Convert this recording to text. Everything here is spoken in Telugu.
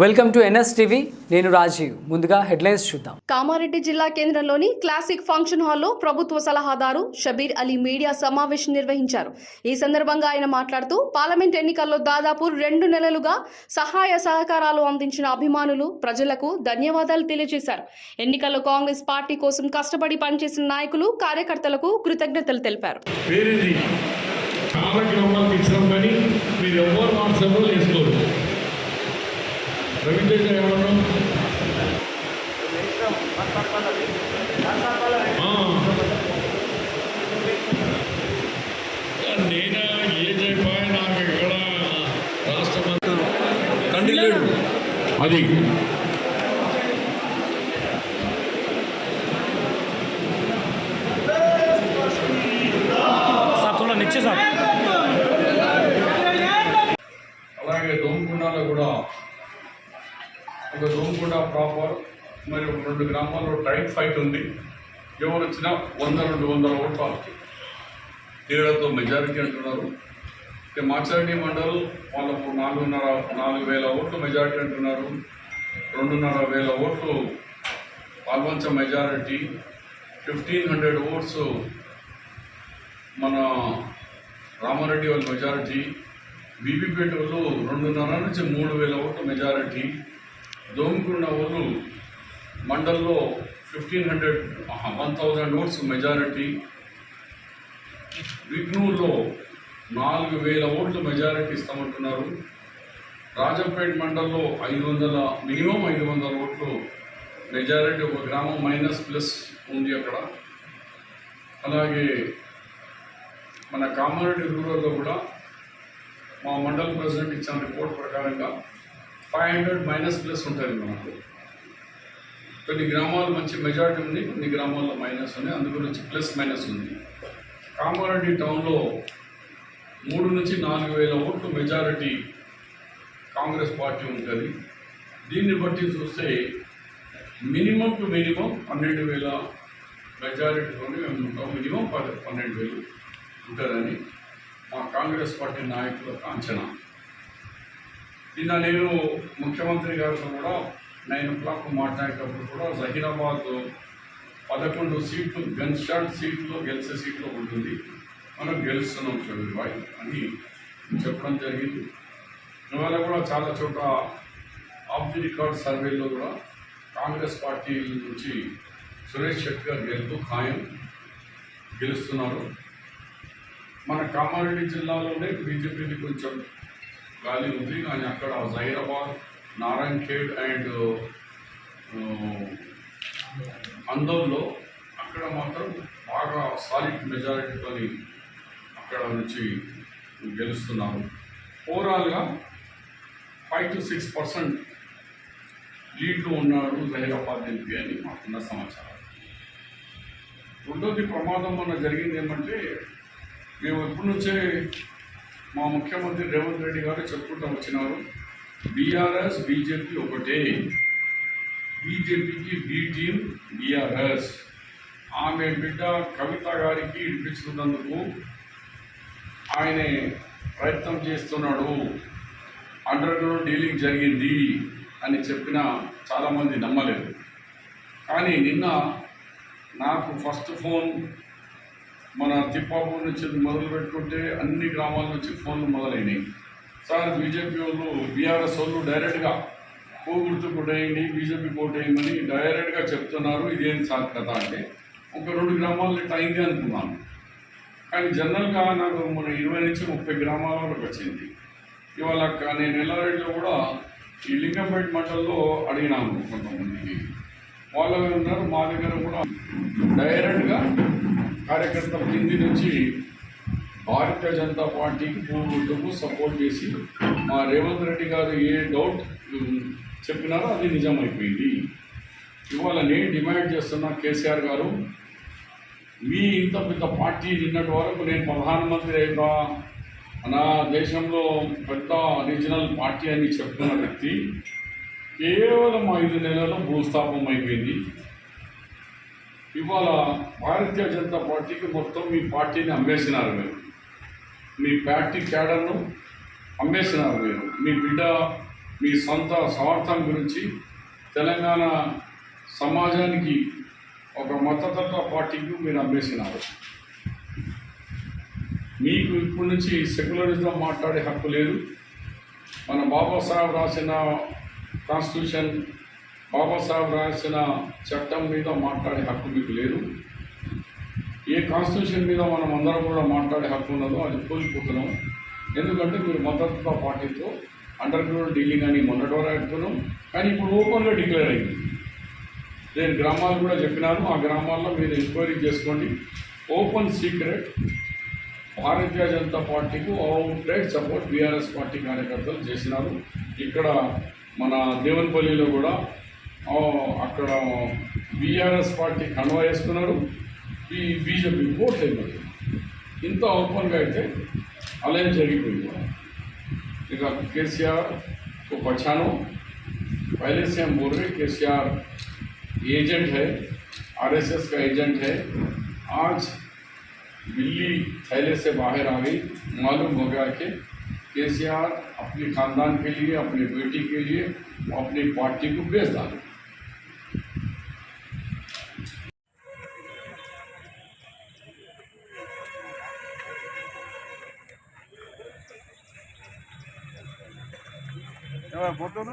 Welcome to NS TV. నేను రాజీవ్. ముందుగా హెడ్లైన్స్ చూద్దాం. కామారెడ్డి జిల్లా కేంద్రంలోని క్లాసిక్ ఫంక్షన్ హాల్లో ప్రభుత్వ సలహాదారు షబీర్ అలీ మీడియా సమావేశం నిర్వహించారు. ఈ సందర్భంగా ఆయన మాట్లాడుతూ పార్లమెంట్ ఎన్నికల్లో దాదాపు రెండు నెలలుగా సహాయ సహకారాలు అందించిన అభిమానులు ప్రజలకు ధన్యవాదాలు తెలియజేశారు. ఎన్నికల్లో కాంగ్రెస్ పార్టీ కోసం కష్టపడి పనిచేసిన నాయకులు కార్యకర్తలకు కృతజ్ఞతలు తెలిపారు. మీరు రవితేజ ఎవరు నేను ఏ చెప్పాయి నాకు ఇక్కడ రాష్ట్రమంత్రి తండ్రి లేడు అది అలాగే దోమకుండాలో కూడా ఒక రూమ్ కూడా ప్రాపర్ మరి రెండు గ్రామాల్లో టైట్ ఫైట్ ఉంది. ఎవరు వచ్చినా వంద రెండు వందల ఓట్లు తేడాతో మెజారిటీ అంటున్నారు. ఇక మాచారెడ్డి మండల్ వాళ్ళకు నాలుగున్నర నాలుగు వేల ఓట్లు మెజారిటీ అంటున్నారు. రెండున్నర వేల ఓట్లు Palvancha majority. Fifteen hundred votes మన రామారెడ్డి వాళ్ళ మెజారిటీ. బీబీపేట వాళ్ళు రెండున్నర నుంచి మూడు వేల ఓట్ల మెజారిటీ. దోమికుండ వాళ్ళు మండల్లో fifteen hundred one thousand votes majority విఘ్నూర్లో నాలుగు వేల ఓట్లు మెజారిటీ ఇస్తామంటున్నారు. రాజంపేట మండల్లో ఐదు వందల మినిమం ఐదు వందల ఓట్లు మెజారిటీ ఒక గ్రామం మైనస్ ప్లస్ ఉంది అక్కడ. అలాగే మన కామారెడ్డి రూరల్లో కూడా మా మండల ప్రెసిడెంట్ ఇచ్చిన రిపోర్ట్ ప్రకారంగా ఫైవ్ హండ్రెడ్ మైనస్ ప్లస్ ఉంటుంది మనకు. కొన్ని గ్రామాలు మంచి మెజారిటీ ఉంది కొన్ని గ్రామాల్లో మైనస్ ఉంది అందు గురించి ప్లస్ మైనస్ ఉంది. కామారెడ్డి టౌన్లో మూడు నుంచి నాలుగు వేల ఓట్లు మెజారిటీ కాంగ్రెస్ పార్టీ ఉంటుంది. దీన్ని బట్టి చూస్తే మినిమం టు మినిమం పన్నెండు వేల మెజారిటీతోనే మేము ఉంటాం. మినిమం పన్నెండు వేలు ఉంటుందని మా కాంగ్రెస్ పార్టీ నాయకుల అంచనా. నిన్న నేను ముఖ్యమంత్రి గారితో కూడా నైన్ ఓ క్లాక్ మాట్లాడేటప్పుడు కూడా జహీరాబాద్ పదకొండు సీట్లు గన్ షాట్ సీట్లో గెలిచే సీట్లో ఉంటుంది. మనం గెలుస్తున్నాం షబీర్ బాయ్ అని చెప్పడం జరిగింది. ఇవాళ కూడా చాలా చోట ఆఫ్ ది రికార్డ్ సర్వేలో కూడా కాంగ్రెస్ పార్టీ నుంచి సురేష్ శెట్టి గారు గెలుతూ ఖాయం గెలుస్తున్నారు. మన కామారెడ్డి జిల్లాలోనే బీజేపీని కొంచెం గాలి ఉంది కానీ అక్కడ జైరాబాద్ నారాయణ్ ఖేడ్ అండ్ అందోల్లో అక్కడ మాత్రం బాగా సాలిడ్ మెజారిటీతో అక్కడ నుంచి గెలుస్తున్నారు ఓవరాల్గా ఫైవ్ టు సిక్స్ పర్సెంట్ లీడ్లో ఉన్నాడు జహీరాబాద్ ఎంపీ అని మాకున్న సమాచారం రెండోది ప్రమాదం మొన్న జరిగింది ఏమంటే మేము ఎప్పటి నుంచే మా ముఖ్యమంత్రి రేవంత్ రెడ్డి గారు చెప్పుకుంటూ వచ్చినారు. బీఆర్ఎస్ బీజేపీ ఒకటే. బీజేపీకి బీ టీం బీఆర్ఎస్. ఆమె బిడ్డ కవిత గారికి ఇప్పించుకున్నందుకు ఆయనే ప్రయత్నం చేస్తున్నాడు. అండర్ గ్రౌండ్ డీలింగ్ జరిగింది అని చెప్పిన చాలామంది నమ్మలేదు. కానీ నిన్న నాకు ఫస్ట్ ఫోన్ మన నుంచి మొదలు పెట్టుకుంటే అన్ని గ్రామాల నుంచి ఫోన్లు మొదలైనవి సార్ బీజేపీ వాళ్ళు బీఆర్ఎస్ వాళ్ళు డైరెక్ట్గా పోగుర్తు కొట్టేయండి బీజేపీ కోటేయమని డైరెక్ట్గా చెప్తున్నారు. ఇదేం సార్ కథ అంటే ఒక రెండు గ్రామాలు ఇట్లా అయింది అనుకున్నాను. కానీ జనరల్గా నాకు మన ఇరవై నుంచి ముప్పై గ్రామాల వరకు వచ్చింది. ఇవాళ నేను ఎల్లారెడ్డిలో కూడా ఈ లింగంపేట మండలంలో అడిగినాము కొంతమందికి. వాళ్ళు ఉన్నారు మా దగ్గర కూడా డైరెక్ట్గా కార్యకర్తల కింది నుంచి భారతీయ జనతా పార్టీకి పూర్వకు సపోర్ట్ చేసి మా రేవంత్ రెడ్డి గారు ఏ డౌట్ చెప్పినారో అది నిజమైపోయింది. ఇవాళ నేను డిమాండ్ చేస్తున్న కేసీఆర్ గారు మీ ఇంత పెద్ద పార్టీ నిన్నటి వరకు నేను ప్రధానమంత్రి అయినా మన దేశంలో పెద్ద రీజనల్ పార్టీ అని చెప్తున్న వ్యక్తి కేవలం ఐదు నెలల్లో భూస్థాపం అయిపోయింది. ఇవాళ భారతీయ జనతా పార్టీకి మొత్తం మీ పార్టీని అమ్మేసినారు మీరు. మీ పార్టీ క్యాడర్ను అమ్మేసినారు మీరు. మీ బిడ్డ మీ సొంత స్వార్థం గురించి తెలంగాణ సమాజానికి ఒక మతతత్వ పార్టీకి మీరు అమ్మేసినారు. మీకు ఇప్పటి నుంచి సెక్యులరిజం మాట్లాడే హక్కు లేదు. మన బాబాసాహెబ్ రాసిన కాన్స్టిట్యూషన్ బాబాసాహెబ్ రాసిన చట్టం మీద మాట్లాడే హక్కు మీకు లేదు. ఏ కాన్స్టిట్యూషన్ మీద మనం అందరం కూడా మాట్లాడే హక్కు ఉన్నదో అది కోల్పోతున్నాం. ఎందుకంటే మీరు మద్దతు పార్టీతో అండర్ గ్రౌండ్ డీలింగ్ అని మొన్నటి వరకు అంటున్నాం కానీ ఇప్పుడు ఓపెన్గా డిక్లేర్ అయింది. నేను గ్రామాలు కూడా చెప్పినాను. ఆ గ్రామాల్లో మీరు ఎంక్వైరీ చేసుకోండి. ఓపెన్ సీక్రెట్ భారతీయ జనతా పార్టీకు outright support BRS party కార్యకర్తలు చేసినారు. ఇక్కడ మన దేవన్పల్లిలో కూడా అక్కడ బీఆర్ఎస్ పార్టీ కండువా వేసుకున్నారు ఈ బీజేపీ ఓట్లు అయిపోయింది ఇంత ఓపెన్గా అయితే అలా జరిగిపోయింది ఇక కేసీఆర్ को पहचानो पहले से हम बोल रहे हैं केसीआर एजेंट है आरएसएस का एजेंट है आज बिल्ली थैले से बाहर आ गई मालूम हो गया कि केसीआर अपने खानदान के लिए अपनी बेटी के लिए अपनी पार्टी को बेच डाले போட்டோம்